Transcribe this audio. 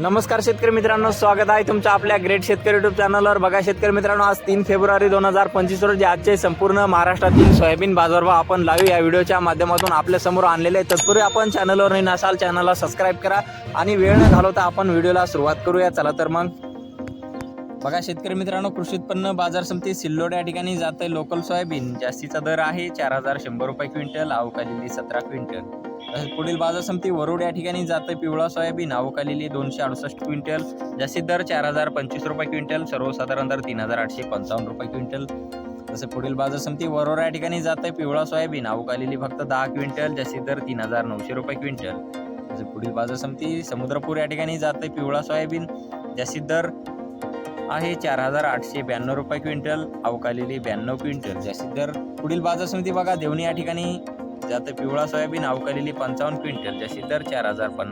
नमस्कार शेतकरी मित्रांनो स्वागत आहे तुमचं आपल्या ग्रेट शेतकरी युट्यूब चॅनलवर बघा शेतकरी मित्रांनो आज तीन फेब्रुवारी दोन हजार पंचवीस रोजी आजचे संपूर्ण महाराष्ट्रातील सोयाबीन बाजारभाव आपण लाईव्ह या व्हिडिओच्या माध्यमातून आपल्यासमोर आणलेले आहे. तत्पूर्वी आपण चॅनलवर नवीन असाल चॅनलला सबस्क्राईब करा आणि वेळ न घालवता आपण व्हिडिओला सुरुवात करूया. चला तर मग. बघा शेतकरी मित्रांनो कृषी उत्पन्न बाजार समिती सिल्लोड या ठिकाणी जात आहे लोकल सोयाबीन. जास्तीचा दर आहे चार हजार शंभर रुपये क्विंटल अवकालेली सतरा क्विंटल. पुढील बाजार समिती वरुड या ठिकाणी जात. आहे पिवळा सोयाबीन अवकालेली दोनशे अडुसष्ट क्विंटल. जास्तीत दर चार हजार पंचवीस रुपये क्विंटल सर्वसाधारण दर तीन हजार आठशे पंचावन्न रुपये क्विंटल. तसे पुढील बाजार समिती वरोरा या ठिकाणी जात. आहे पिवळा सोयाबीन अवकालेली फक्त दहा क्विंटल जास्तीत दर तीन हजार नऊशे रुपये क्विंटल. तसे पुढील बाजार समिती समुद्रपूर या ठिकाणी जात. आहे पिवळा सोयाबीन जास्तीत दर आहे चार हजार आठशे ब्याण्णव रुपये क्विंटल अवकालेली ब्याण्णव क्विंटल जास्तीत दर. पुढील बाजार समिती बघा देवणी या ठिकाणी जाते पिवळा सोयाबीन अवकालेली पंचावन्न क्विंटल जशी दर चार हजार पन्नास.